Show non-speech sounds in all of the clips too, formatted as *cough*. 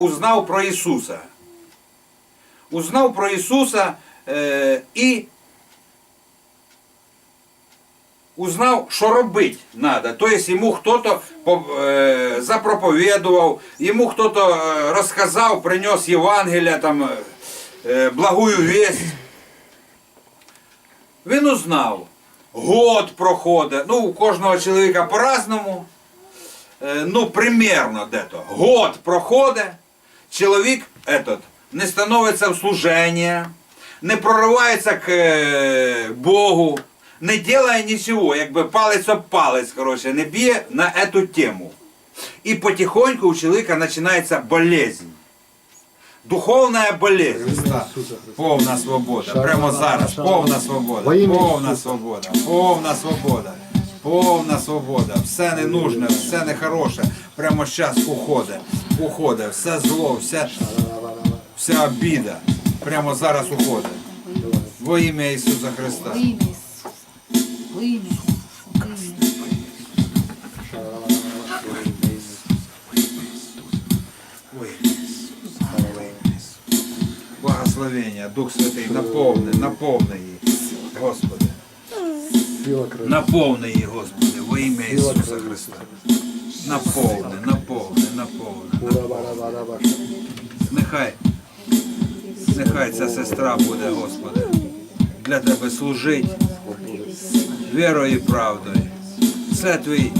узнав про Ісуса. Узнав про Ісуса е, і узнав, що робити треба. Тобто йому хтось е, запроповідував, йому хтось е, розказав, принес Євангелія, там, е, благую весть. Він узнав. Год проходить. Ну, у кожного чоловіка по-разному. Ну, примерно де-то. Год проходить, чоловік этот, не становиться в служення, не проривається к е, Богу, не делає нічого, якби палець об палець, коротше, не б'є на эту тему. І потихоньку у чоловіка починається болезнь. Духовна болезнь. Повна свобода. Прямо зараз. Повна свобода. Во Повна свобода. Повна свобода. Повна свобода. Все не ненужне, все нехороше. Прямо зараз уходить. Уходить. Все зло, вся, вся обіда. Прямо зараз уходить. Во ім'я Ісуса Христа. Во ім'я. Благословення, Дух Святий, наповни, наповни її, Господи. Наповни її, Господи, во ім'я Ісуса Христа. Наповни, наповни, наповни. Нехай, нехай ця сестра буде, Господи, для Тебе служить вірою і правдою. Це твій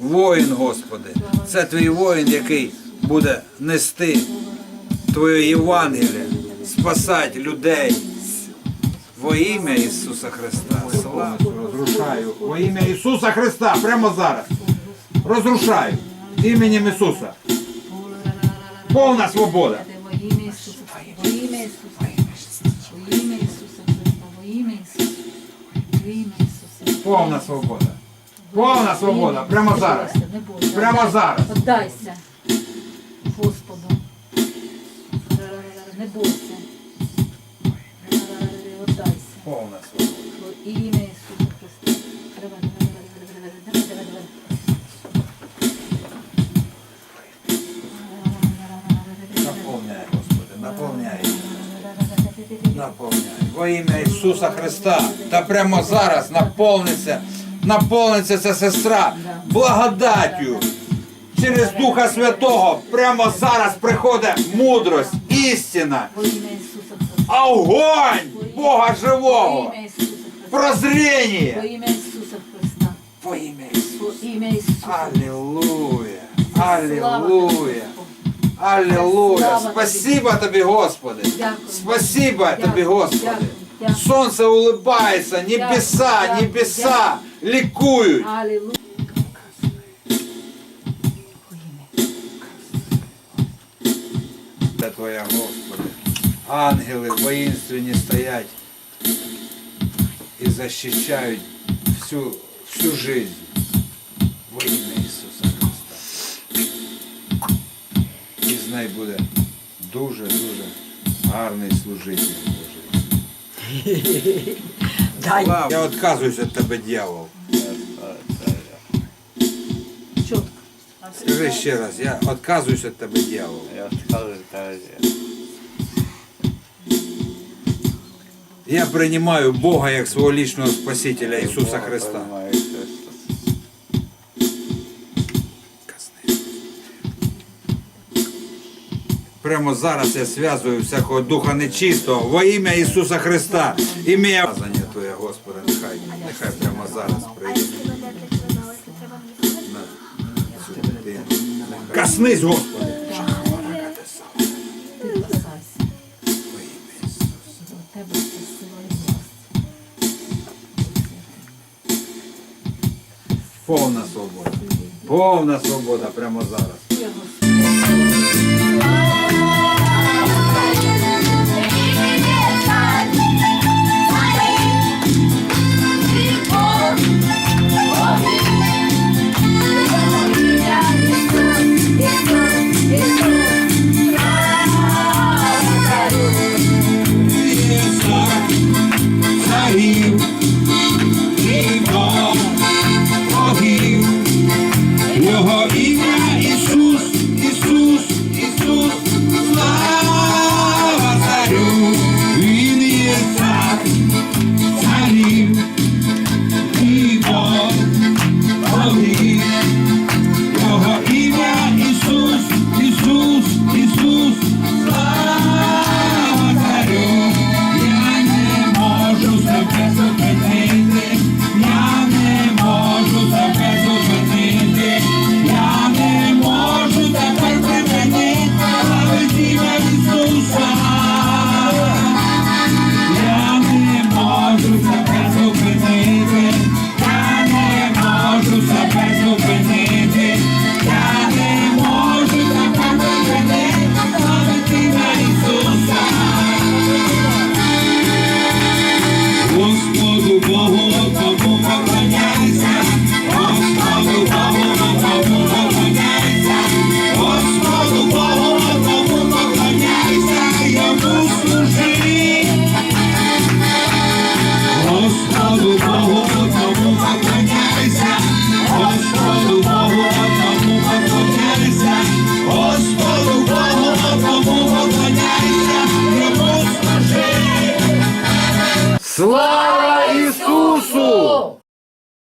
воїн, Господи. Це твій воїн, який буде нести Твоє Євангеліє, спасати людей. Во ім'я Ісуса Христа. Розрушаю. Во ім'я Ісуса Христа, прямо зараз. Розрушаю. Іменем Ісуса. Повна свобода. Повна свобода. Повна свобода. Прямо зараз. Прямо зараз. Отдайся Господу. Не бойся. Повна свобода. Во ім'я Ісуса Христа. Та прямо зараз наповниться, наповниться ця сестра благодаттю. Через Духа Святого прямо зараз приходить мудрость, істина, огонь Бога живого, прозріння. Во ім'я Ісуса. Ім'я Ісуса. Аллилуйя. Спасибо тобі, Господи. Дякую. Спасибо тобі, Господи. дякую, дякую. Сонце улыбається, небеса, Дякую, небеса лікують. Аллилуйя. Твоя, Господи. Ангели воїнственні стоять і захищають всю, всю жизнь. Во ім'я І буде дуже-дуже гарний служитель Божий. *laughs* Слава. Я відказуюсь від тебе, дьявол. Чітко. Скажи ще раз, я відказуюсь від тебе, дьявол. Я скажу, так. Я приймаю Бога як свого лічного Спасителя Ісуса Христа. Прямо зараз я зв'язую всякого духа нечистого во ім'я Ісуса Христа. Ім'я Помазання Твоє, Господи, нехай, нехай прямо зараз прийде. Коснись, Господи. Повна свобода. Повна свобода прямо зараз.